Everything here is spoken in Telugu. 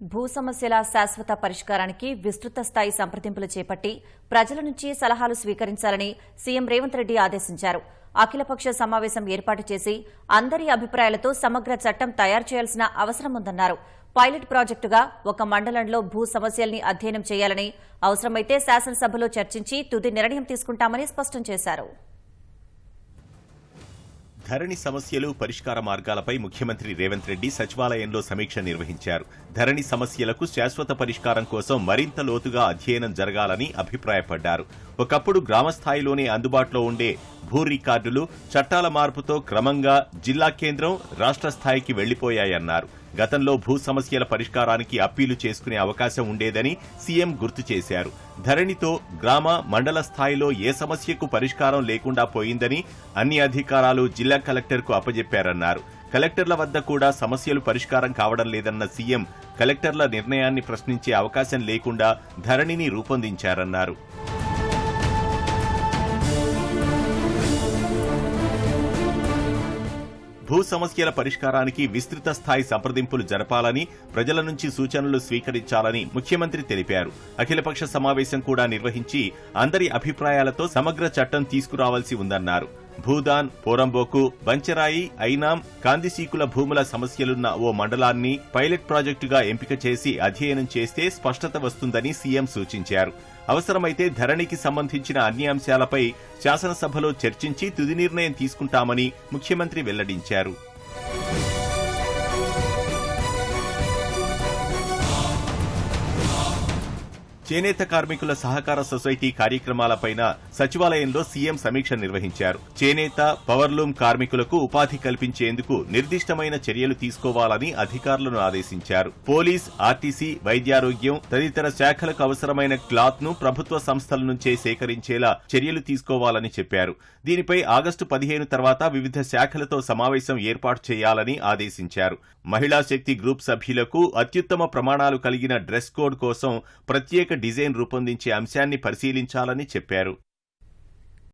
భూ సమస్యల శాశ్వత పరిష్కారానికి విస్తృత స్థాయి సంప్రదింపులు చేపట్టి ప్రజల నుంచి సలహాలు స్వీకరించాలని సీఎం రేవంత్ రెడ్డి ఆదేశించారు. అఖిలపక్ష సమావేశం ఏర్పాటు చేసి అందరి అభిప్రాయాలతో సమగ్ర చట్టం తయారు చేయాల్సిన అవసరం ఉందన్నారు. పైలట్ ప్రాజెక్టుగా ఒక మండలంలో భూ సమస్యల్ని అధ్యయనం చేయాలని అవసరమైతే శాసనసభలో చర్చించి తుది నిర్ణయం తీసుకుంటామని స్పష్టం చేశారు. ధరణి సమస్యలు పరిష్కార మార్గాలపై ముఖ్యమంత్రి రేవంత్ రెడ్డి సచివాలయంలో సమీక్ష నిర్వహించారు. ధరణి సమస్యలకు శాశ్వత పరిష్కారం కోసం మరింత లోతుగా అధ్యయనం జరగాలని అభిప్రాయపడ్డారు. ఒకప్పుడు గ్రామస్థాయిలోనే అందుబాటులో ఉండే భూ రికార్డులు చట్టాల మార్పుతో క్రమంగా జిల్లా కేంద్రం రాష్ట్ర స్థాయికి వెళ్ళిపోయాయన్నారు గతంలో భూ సమస్యల పరిష్కారానికి అప్పీలు చేసుకునే అవకాశం ఉండేదని సీఎం గుర్తు చేశారు. ధరణితో గ్రామ మండల స్థాయిలో ఏ సమస్యకు పరిష్కారం లేకుండా పోయిందని అన్ని అధికారాలు జిల్లా కలెక్టర్కు అప్పజెప్పారన్నారు. కలెక్టర్ల వద్ద కూడా సమస్యలు పరిష్కారం కావడం లేదన్న సీఎం కలెక్టర్ల నిర్ణయాన్ని ప్రశ్నించే అవకాశం లేకుండా ధరణిని రూపొందించారన్నారు. భూ సమస్యల పరిష్కారానికి విస్తృత స్థాయి సంప్రదింపులు జరపాలని ప్రజల నుంచి సూచనలు స్వీకరించాలని ముఖ్యమంత్రి తెలిపారు. అఖిలపక్ష సమావేశం కూడా నిర్వహించి అందరి అభిప్రాయాలతో సమగ్ర చట్టం తీసుకురావాల్సి ఉందన్నారు. భూదాన్ పోరంబోకు బంచరాయి ఐనాం కాందిశీకుల భూముల సమస్యలున్న ఓ మండలాన్ని పైలట్ ప్రాజెక్టుగా ఎంపిక చేసి అధ్యయనం చేస్తే స్పష్టత వస్తుందని సీఎం సూచించారు. అవసరమైతే ధరణికి సంబంధించిన అన్ని అంశాలపై శాసనసభలో చర్చించి తుది నిర్ణయం తీసుకుంటామని ముఖ్యమంత్రి వెల్లడించారు. చేనేత కార్మికుల సహకార సొసైటీ కార్యక్రమాలపైన సచివాలయంలో సీఎం సమీక్ష నిర్వహించారు. చేనేత పవర్లూమ్ కార్మికులకు ఉపాధి కల్పించేందుకు నిర్దిష్టమైన చర్యలు తీసుకోవాలని అధికారులను ఆదేశించారు. పోలీస్ ఆర్టీసీ వైద్యారోగ్యం తదితర శాఖలకు అవసరమైన క్లాత్ను ప్రభుత్వ సంస్థల నుంచే సేకరించేలా చర్యలు తీసుకోవాలని చెప్పారు. దీనిపై ఆగస్టు పదిహేను తర్వాత వివిధ శాఖలతో సమావేశం ఏర్పాటు చేయాలని ఆదేశించారు. మహిళా శక్తి గ్రూప్ సభ్యులకు అత్యుత్తమ ప్రమాణాలు కలిగిన డ్రెస్ కోడ్ కోసం ప్రత్యేక డిజైన్ రూపొందించే అంశాన్ని పరిశీలించాలని చెప్పారు.